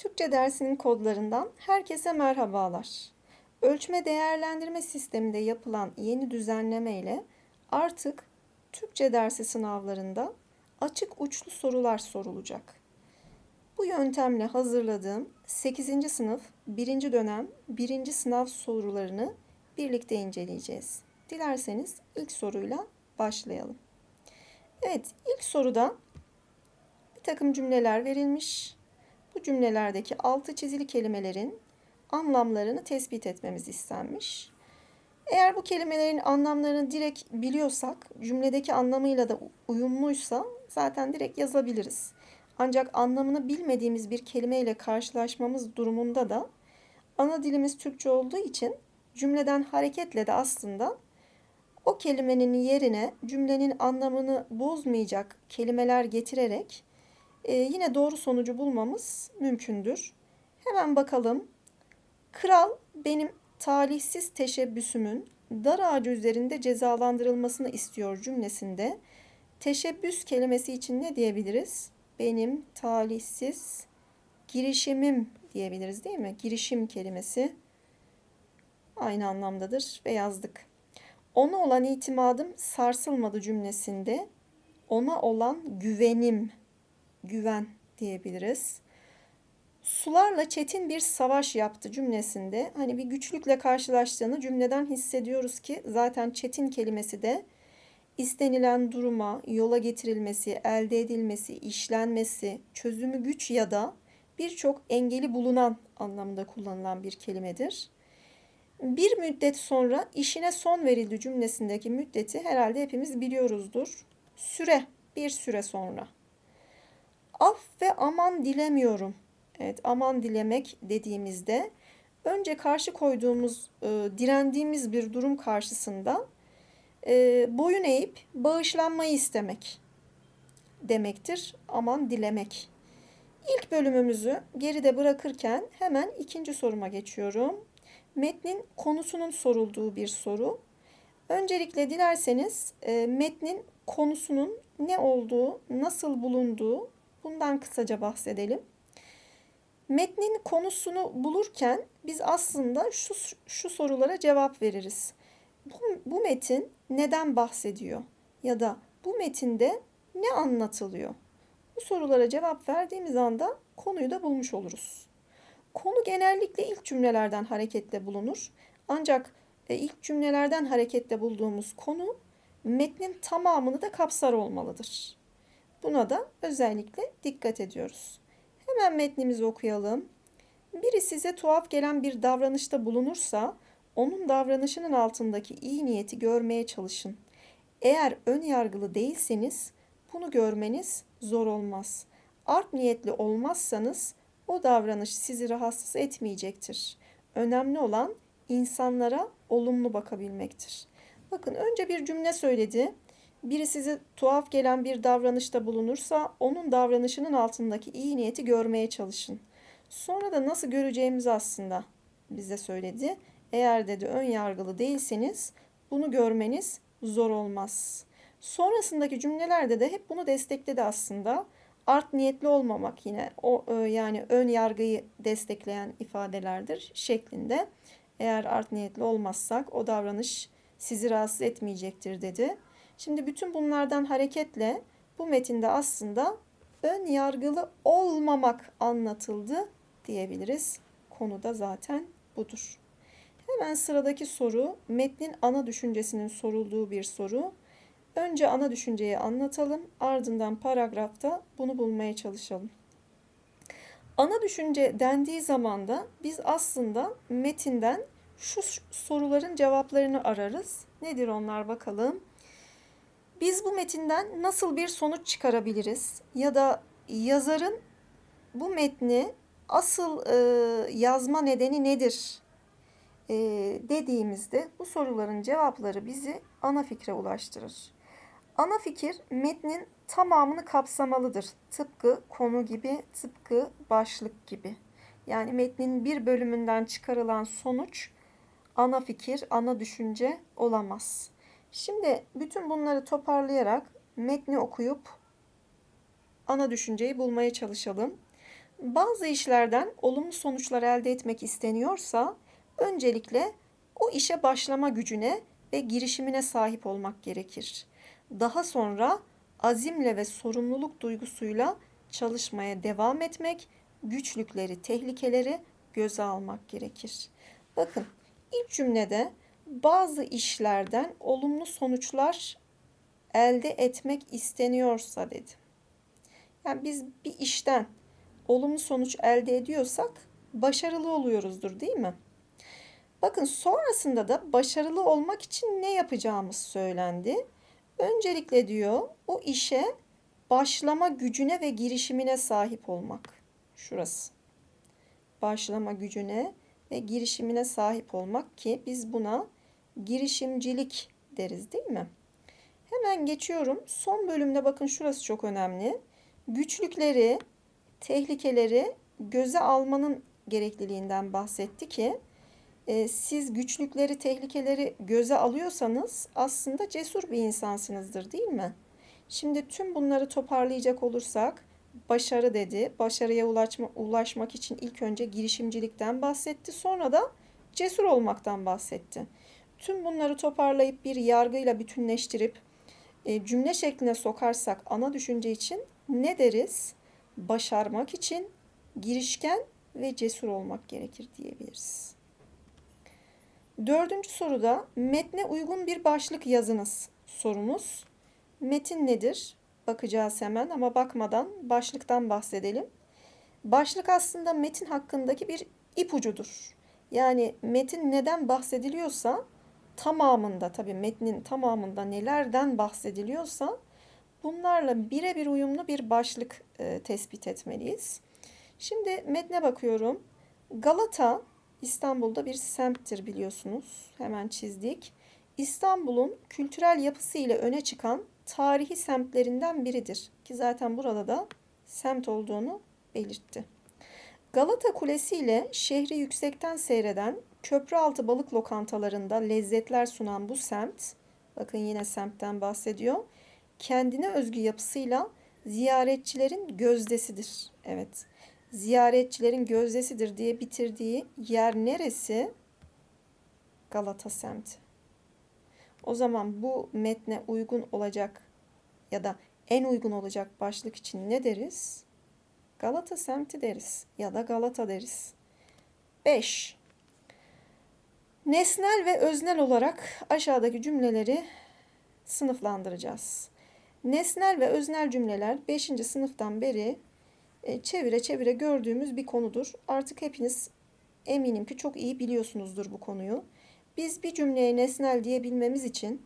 Türkçe dersinin kodlarından herkese merhabalar. Ölçme değerlendirme sisteminde yapılan yeni düzenleme ile artık Türkçe dersi sınavlarında açık uçlu sorular sorulacak. Bu yöntemle hazırladığım 8. sınıf 1. dönem 1. sınav sorularını birlikte inceleyeceğiz. Dilerseniz ilk soruyla başlayalım. Evet, ilk soruda bir takım cümleler verilmiş. Bu cümlelerdeki altı çizili kelimelerin anlamlarını tespit etmemiz istenmiş. Eğer bu kelimelerin anlamlarını direkt biliyorsak, cümledeki anlamıyla da uyumluysa zaten direkt yazabiliriz. Ancak anlamını bilmediğimiz bir kelimeyle karşılaşmamız durumunda da ana dilimiz Türkçe olduğu için cümleden hareketle de aslında o kelimenin yerine cümlenin anlamını bozmayacak kelimeler getirerek e, yine doğru sonucu bulmamız mümkündür. Hemen bakalım. Kral benim talihsiz teşebbüsümün dar ağacı üzerinde cezalandırılmasını istiyor cümlesinde teşebbüs kelimesi için ne diyebiliriz? Benim talihsiz girişimim diyebiliriz değil mi? Girişim kelimesi aynı anlamdadır ve yazdık. Ona olan itimadım sarsılmadı cümlesinde ona olan güvenim güven diyebiliriz. Sularla çetin bir savaş yaptı cümlesinde hani bir güçlükle karşılaştığını cümleden hissediyoruz ki zaten çetin kelimesi de istenilen duruma, yola getirilmesi, elde edilmesi, işlenmesi, çözümü güç ya da birçok engeli bulunan anlamında kullanılan bir kelimedir. Bir müddet sonra işine son verildi cümlesindeki müddeti herhalde hepimiz biliyoruzdur. Süre, bir süre sonra. Af ve aman dilemiyorum. Evet, aman dilemek dediğimizde önce karşı koyduğumuz, e, direndiğimiz bir durum karşısında e, boyun eğip bağışlanmayı istemek demektir. Aman dilemek. İlk bölümümüzü geride bırakırken hemen ikinci soruma geçiyorum. Metnin konusunun sorulduğu bir soru. Öncelikle dilerseniz e, metnin konusunun ne olduğu, nasıl bulunduğu bundan kısaca bahsedelim. Metnin konusunu bulurken biz aslında şu, şu sorulara cevap veririz. Bu, bu metin neden bahsediyor? Ya da bu metinde ne anlatılıyor? Bu sorulara cevap verdiğimiz anda konuyu da bulmuş oluruz. Konu genellikle ilk cümlelerden hareketle bulunur. Ancak e, ilk cümlelerden hareketle bulduğumuz konu metnin tamamını da kapsar olmalıdır. Buna da özellikle dikkat ediyoruz. Hemen metnimizi okuyalım. Biri size tuhaf gelen bir davranışta bulunursa onun davranışının altındaki iyi niyeti görmeye çalışın. Eğer ön yargılı değilseniz bunu görmeniz zor olmaz. Art niyetli olmazsanız o davranış sizi rahatsız etmeyecektir. Önemli olan insanlara olumlu bakabilmektir. Bakın önce bir cümle söyledi. Biri size tuhaf gelen bir davranışta bulunursa onun davranışının altındaki iyi niyeti görmeye çalışın. Sonra da nasıl göreceğimizi aslında bize söyledi. Eğer dedi ön yargılı değilseniz bunu görmeniz zor olmaz. Sonrasındaki cümlelerde de hep bunu destekledi aslında. Art niyetli olmamak yine o e, yani ön yargıyı destekleyen ifadelerdir şeklinde. Eğer art niyetli olmazsak o davranış sizi rahatsız etmeyecektir dedi. Şimdi bütün bunlardan hareketle bu metinde aslında ön yargılı olmamak anlatıldı diyebiliriz. Konuda zaten budur. Hemen sıradaki soru metnin ana düşüncesinin sorulduğu bir soru. Önce ana düşünceyi anlatalım, ardından paragrafta bunu bulmaya çalışalım. Ana düşünce dendiği zaman da biz aslında metinden şu soruların cevaplarını ararız. Nedir onlar bakalım. Biz bu metinden nasıl bir sonuç çıkarabiliriz? Ya da yazarın bu metni asıl e, yazma nedeni nedir? E, dediğimizde bu soruların cevapları bizi ana fikre ulaştırır. Ana fikir metnin tamamını kapsamalıdır. Tıpkı konu gibi, tıpkı başlık gibi. Yani metnin bir bölümünden çıkarılan sonuç ana fikir, ana düşünce olamaz. Şimdi bütün bunları toparlayarak metni okuyup ana düşünceyi bulmaya çalışalım. Bazı işlerden olumlu sonuçlar elde etmek isteniyorsa öncelikle o işe başlama gücüne ve girişimine sahip olmak gerekir. Daha sonra azimle ve sorumluluk duygusuyla çalışmaya devam etmek, güçlükleri, tehlikeleri göze almak gerekir. Bakın ilk cümlede bazı işlerden olumlu sonuçlar elde etmek isteniyorsa dedi. Yani biz bir işten olumlu sonuç elde ediyorsak başarılı oluyoruzdur değil mi? Bakın sonrasında da başarılı olmak için ne yapacağımız söylendi. Öncelikle diyor o işe başlama gücüne ve girişimine sahip olmak. Şurası. Başlama gücüne ve girişimine sahip olmak ki biz buna girişimcilik deriz değil mi? Hemen geçiyorum. Son bölümde bakın şurası çok önemli. Güçlükleri, tehlikeleri göze almanın gerekliliğinden bahsetti ki e, siz güçlükleri, tehlikeleri göze alıyorsanız aslında cesur bir insansınızdır değil mi? Şimdi tüm bunları toparlayacak olursak başarı dedi. Başarıya ulaşma, ulaşmak için ilk önce girişimcilikten bahsetti. Sonra da cesur olmaktan bahsetti. Tüm bunları toparlayıp bir yargıyla bütünleştirip e, cümle şekline sokarsak ana düşünce için ne deriz? Başarmak için girişken ve cesur olmak gerekir diyebiliriz. Dördüncü soruda metne uygun bir başlık yazınız sorumuz. Metin nedir? Bakacağız hemen ama bakmadan başlıktan bahsedelim. Başlık aslında metin hakkındaki bir ipucudur. Yani metin neden bahsediliyorsa tamamında tabii metnin tamamında nelerden bahsediliyorsa bunlarla birebir uyumlu bir başlık e, tespit etmeliyiz. Şimdi metne bakıyorum. Galata İstanbul'da bir semttir biliyorsunuz. Hemen çizdik. İstanbul'un kültürel yapısı ile öne çıkan tarihi semtlerinden biridir. Ki zaten burada da semt olduğunu belirtti. Galata Kulesi ile şehri yüksekten seyreden köprüaltı balık lokantalarında lezzetler sunan bu semt, bakın yine semtten bahsediyor, kendine özgü yapısıyla ziyaretçilerin gözdesidir. Evet, ziyaretçilerin gözdesidir diye bitirdiği yer neresi? Galata semti. O zaman bu metne uygun olacak ya da en uygun olacak başlık için ne deriz? Galata semti deriz ya da Galata deriz. 5. Nesnel ve öznel olarak aşağıdaki cümleleri sınıflandıracağız. Nesnel ve öznel cümleler 5. sınıftan beri e, çevire çevire gördüğümüz bir konudur. Artık hepiniz eminim ki çok iyi biliyorsunuzdur bu konuyu. Biz bir cümleye nesnel diyebilmemiz için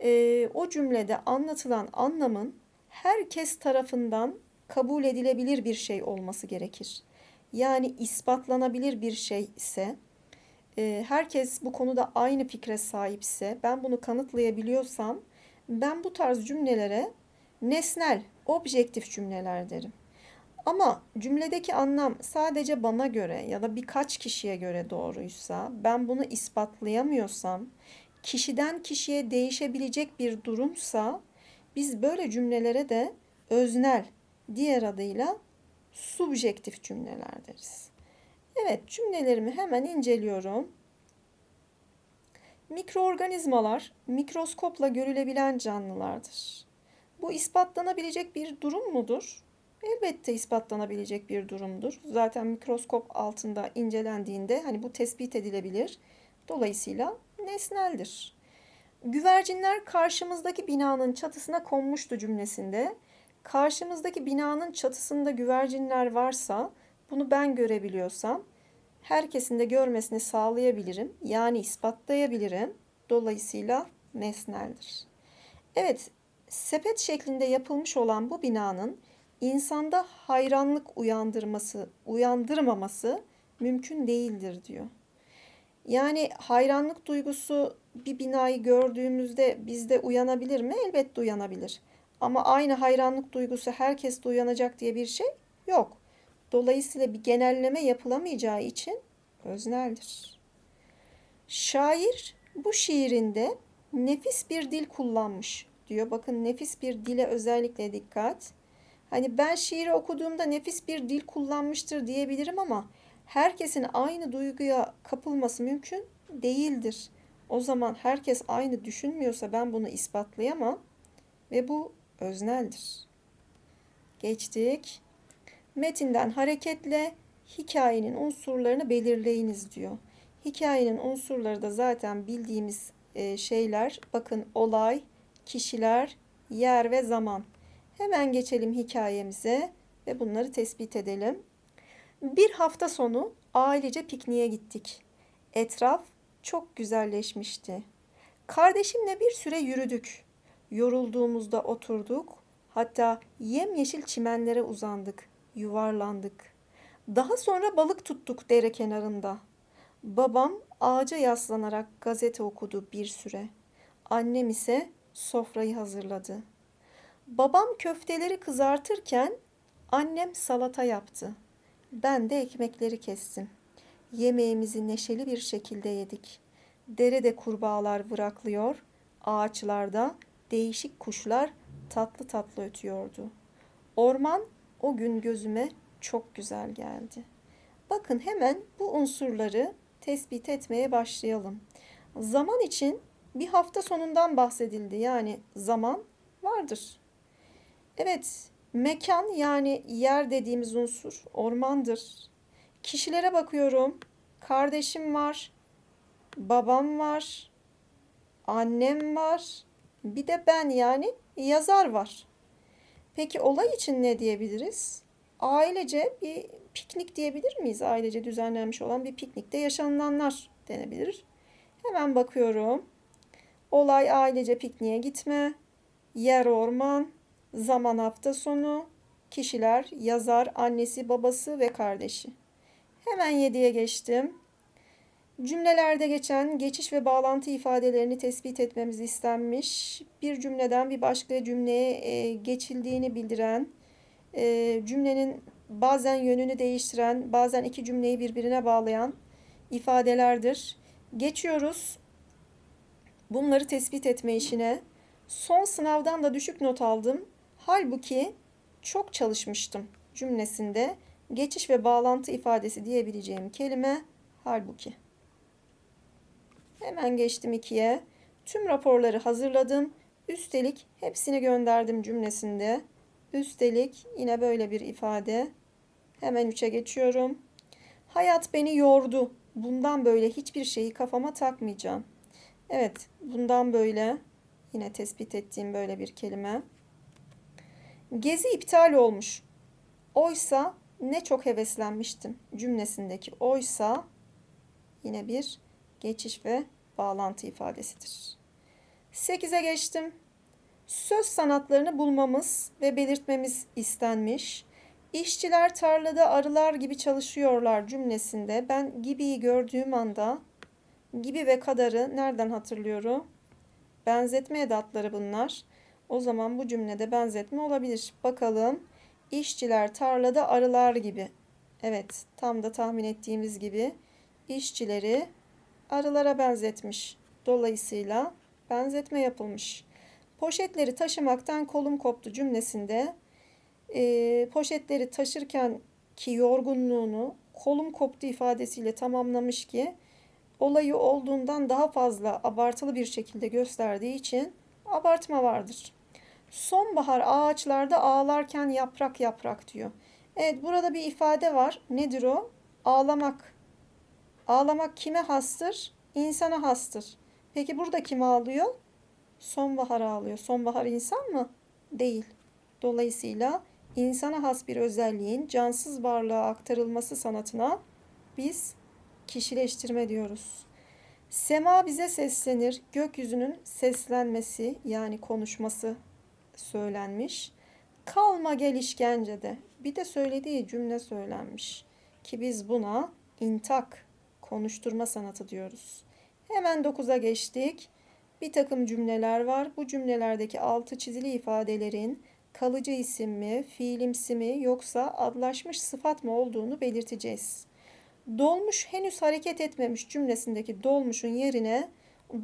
e, o cümlede anlatılan anlamın herkes tarafından kabul edilebilir bir şey olması gerekir. Yani ispatlanabilir bir şey ise, e, herkes bu konuda aynı fikre sahipse, ben bunu kanıtlayabiliyorsam, ben bu tarz cümlelere nesnel, objektif cümleler derim. Ama cümledeki anlam sadece bana göre ya da birkaç kişiye göre doğruysa, ben bunu ispatlayamıyorsam, kişiden kişiye değişebilecek bir durumsa biz böyle cümlelere de öznel, diğer adıyla subjektif cümleler deriz. Evet, cümlelerimi hemen inceliyorum. Mikroorganizmalar mikroskopla görülebilen canlılardır. Bu ispatlanabilecek bir durum mudur? Elbette ispatlanabilecek bir durumdur. Zaten mikroskop altında incelendiğinde hani bu tespit edilebilir. Dolayısıyla nesneldir. Güvercinler karşımızdaki binanın çatısına konmuştu cümlesinde. Karşımızdaki binanın çatısında güvercinler varsa bunu ben görebiliyorsam herkesin de görmesini sağlayabilirim. Yani ispatlayabilirim. Dolayısıyla nesneldir. Evet, sepet şeklinde yapılmış olan bu binanın insanda hayranlık uyandırması, uyandırmaması mümkün değildir diyor. Yani hayranlık duygusu bir binayı gördüğümüzde bizde uyanabilir mi? Elbette uyanabilir. Ama aynı hayranlık duygusu herkeste uyanacak diye bir şey yok. Dolayısıyla bir genelleme yapılamayacağı için özneldir. Şair bu şiirinde nefis bir dil kullanmış diyor. Bakın nefis bir dile özellikle dikkat. Hani ben şiiri okuduğumda nefis bir dil kullanmıştır diyebilirim ama herkesin aynı duyguya kapılması mümkün değildir. O zaman herkes aynı düşünmüyorsa ben bunu ispatlayamam ve bu özneldir. Geçtik. Metinden hareketle hikayenin unsurlarını belirleyiniz diyor. Hikayenin unsurları da zaten bildiğimiz e, şeyler. Bakın olay, kişiler, yer ve zaman. Hemen geçelim hikayemize ve bunları tespit edelim. Bir hafta sonu ailece pikniğe gittik. Etraf çok güzelleşmişti. Kardeşimle bir süre yürüdük. Yorulduğumuzda oturduk. Hatta yemyeşil çimenlere uzandık, yuvarlandık. Daha sonra balık tuttuk dere kenarında. Babam ağaca yaslanarak gazete okudu bir süre. Annem ise sofrayı hazırladı. Babam köfteleri kızartırken annem salata yaptı. Ben de ekmekleri kestim. Yemeğimizi neşeli bir şekilde yedik. Derede kurbağalar bıraklıyor, ağaçlarda değişik kuşlar tatlı tatlı ötüyordu. Orman o gün gözüme çok güzel geldi. Bakın hemen bu unsurları tespit etmeye başlayalım. Zaman için bir hafta sonundan bahsedildi. Yani zaman vardır. Evet, mekan yani yer dediğimiz unsur ormandır. Kişilere bakıyorum. Kardeşim var, babam var, annem var, bir de ben yani yazar var. Peki olay için ne diyebiliriz? Ailece bir piknik diyebilir miyiz? Ailece düzenlenmiş olan bir piknikte yaşanılanlar denebilir. Hemen bakıyorum. Olay ailece pikniğe gitme, yer orman, zaman hafta sonu, kişiler yazar, annesi, babası ve kardeşi. Hemen 7'ye geçtim. Cümlelerde geçen geçiş ve bağlantı ifadelerini tespit etmemiz istenmiş. Bir cümleden bir başka cümleye e, geçildiğini bildiren, e, cümlenin bazen yönünü değiştiren, bazen iki cümleyi birbirine bağlayan ifadelerdir. Geçiyoruz bunları tespit etme işine. Son sınavdan da düşük not aldım. Halbuki çok çalışmıştım cümlesinde geçiş ve bağlantı ifadesi diyebileceğim kelime halbuki. Hemen geçtim ikiye. Tüm raporları hazırladım. Üstelik hepsini gönderdim cümlesinde. Üstelik yine böyle bir ifade. Hemen üçe geçiyorum. Hayat beni yordu. Bundan böyle hiçbir şeyi kafama takmayacağım. Evet, bundan böyle yine tespit ettiğim böyle bir kelime. Gezi iptal olmuş. Oysa ne çok heveslenmiştim cümlesindeki oysa yine bir geçiş ve bağlantı ifadesidir. 8'e geçtim. Söz sanatlarını bulmamız ve belirtmemiz istenmiş. İşçiler tarlada arılar gibi çalışıyorlar cümlesinde ben gibiyi gördüğüm anda gibi ve kadarı nereden hatırlıyorum? Benzetme edatları bunlar. O zaman bu cümlede benzetme olabilir. Bakalım. İşçiler tarlada arılar gibi. Evet, tam da tahmin ettiğimiz gibi işçileri arılara benzetmiş. Dolayısıyla benzetme yapılmış. Poşetleri taşımaktan kolum koptu cümlesinde e, poşetleri taşırken ki yorgunluğunu kolum koptu ifadesiyle tamamlamış ki olayı olduğundan daha fazla abartılı bir şekilde gösterdiği için abartma vardır. Sonbahar ağaçlarda ağlarken yaprak yaprak diyor. Evet burada bir ifade var. Nedir o? Ağlamak. Ağlamak kime hastır? İnsana hastır. Peki burada kim ağlıyor? Sonbahar ağlıyor. Sonbahar insan mı? Değil. Dolayısıyla insana has bir özelliğin cansız varlığa aktarılması sanatına biz kişileştirme diyoruz. Sema bize seslenir. Gökyüzünün seslenmesi yani konuşması söylenmiş. Kalma gel işkencede. Bir de söylediği cümle söylenmiş. Ki biz buna intak, konuşturma sanatı diyoruz. Hemen 9'a geçtik. Bir takım cümleler var. Bu cümlelerdeki altı çizili ifadelerin kalıcı isim mi, fiilimsi mi yoksa adlaşmış sıfat mı olduğunu belirteceğiz. Dolmuş henüz hareket etmemiş cümlesindeki dolmuşun yerine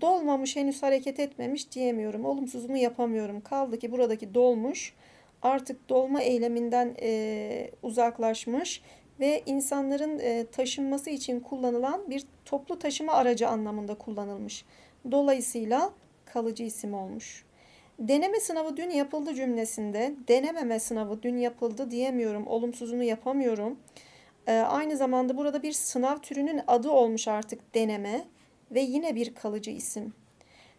dolmamış henüz hareket etmemiş diyemiyorum. Olumsuzunu yapamıyorum. Kaldı ki buradaki dolmuş artık dolma eyleminden e, uzaklaşmış ve insanların e, taşınması için kullanılan bir toplu taşıma aracı anlamında kullanılmış. Dolayısıyla kalıcı isim olmuş. Deneme sınavı dün yapıldı cümlesinde denememe sınavı dün yapıldı diyemiyorum. Olumsuzunu yapamıyorum. Ee, aynı zamanda burada bir sınav türünün adı olmuş artık deneme ve yine bir kalıcı isim.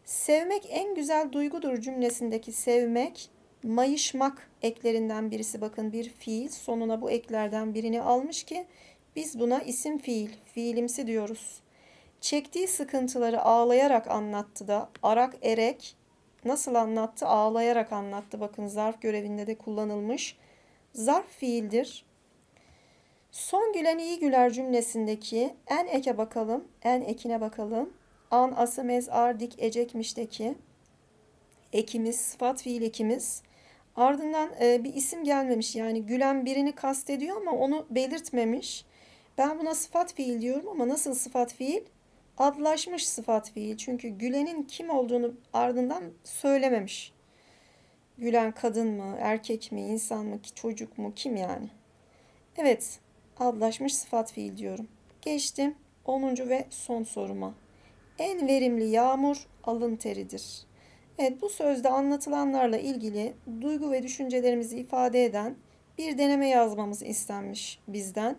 Sevmek en güzel duygudur cümlesindeki sevmek, mayışmak eklerinden birisi bakın bir fiil sonuna bu eklerden birini almış ki biz buna isim fiil, fiilimsi diyoruz. Çektiği sıkıntıları ağlayarak anlattı da arak erek nasıl anlattı? Ağlayarak anlattı. Bakın zarf görevinde de kullanılmış. Zarf fiildir. Son gülen iyi güler cümlesindeki en eke bakalım. En ekine bakalım. An, ası, mez, ar, dik, ecekmişteki ekimiz, sıfat fiil ekimiz. Ardından e, bir isim gelmemiş. Yani gülen birini kastediyor ama onu belirtmemiş. Ben buna sıfat fiil diyorum ama nasıl sıfat fiil? Adlaşmış sıfat fiil. Çünkü gülenin kim olduğunu ardından söylememiş. Gülen kadın mı, erkek mi, insan mı, çocuk mu, kim yani? Evet, adlaşmış sıfat fiil diyorum. Geçtim 10. ve son soruma. En verimli yağmur alın teridir. Evet bu sözde anlatılanlarla ilgili duygu ve düşüncelerimizi ifade eden bir deneme yazmamız istenmiş bizden.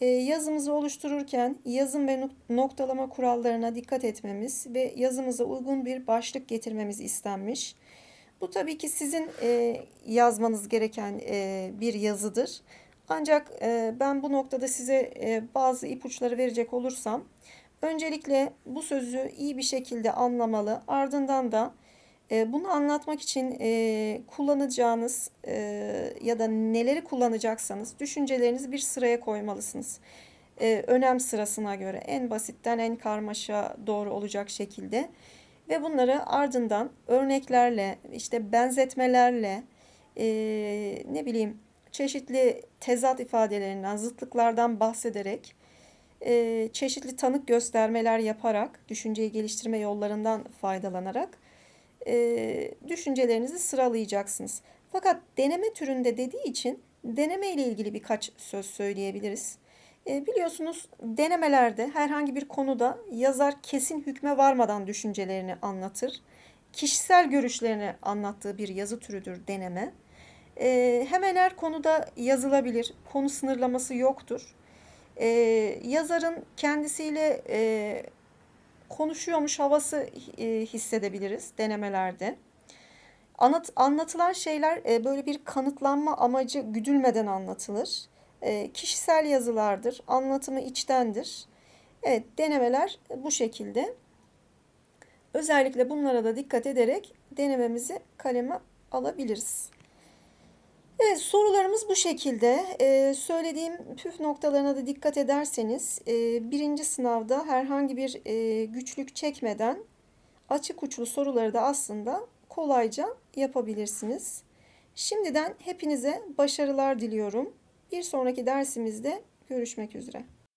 Ee, yazımızı oluştururken yazım ve noktalama kurallarına dikkat etmemiz ve yazımıza uygun bir başlık getirmemiz istenmiş. Bu tabii ki sizin e, yazmanız gereken e, bir yazıdır. Ancak e, ben bu noktada size bazı ipuçları verecek olursam, öncelikle bu sözü iyi bir şekilde anlamalı, ardından da bunu anlatmak için kullanacağınız ya da neleri kullanacaksanız düşüncelerinizi bir sıraya koymalısınız. Önem sırasına göre en basitten en karmaşa doğru olacak şekilde ve bunları ardından örneklerle işte benzetmelerle ne bileyim çeşitli tezat ifadelerinden zıtlıklardan bahsederek çeşitli tanık göstermeler yaparak düşünceyi geliştirme yollarından faydalanarak e, düşüncelerinizi sıralayacaksınız. Fakat deneme türünde dediği için deneme ile ilgili birkaç söz söyleyebiliriz. E, biliyorsunuz denemelerde herhangi bir konuda yazar kesin hükme varmadan düşüncelerini anlatır. Kişisel görüşlerini anlattığı bir yazı türüdür deneme. E, hemen her konuda yazılabilir. Konu sınırlaması yoktur. E, yazarın kendisiyle e, konuşuyormuş havası e, hissedebiliriz denemelerde. Anlat, anlatılan şeyler e, böyle bir kanıtlanma amacı güdülmeden anlatılır. E, kişisel yazılardır, anlatımı içtendir. Evet, denemeler bu şekilde. Özellikle bunlara da dikkat ederek denememizi kaleme alabiliriz. Evet sorularımız bu şekilde. Ee, söylediğim püf noktalarına da dikkat ederseniz e, birinci sınavda herhangi bir e, güçlük çekmeden açık uçlu soruları da aslında kolayca yapabilirsiniz. Şimdiden hepinize başarılar diliyorum. Bir sonraki dersimizde görüşmek üzere.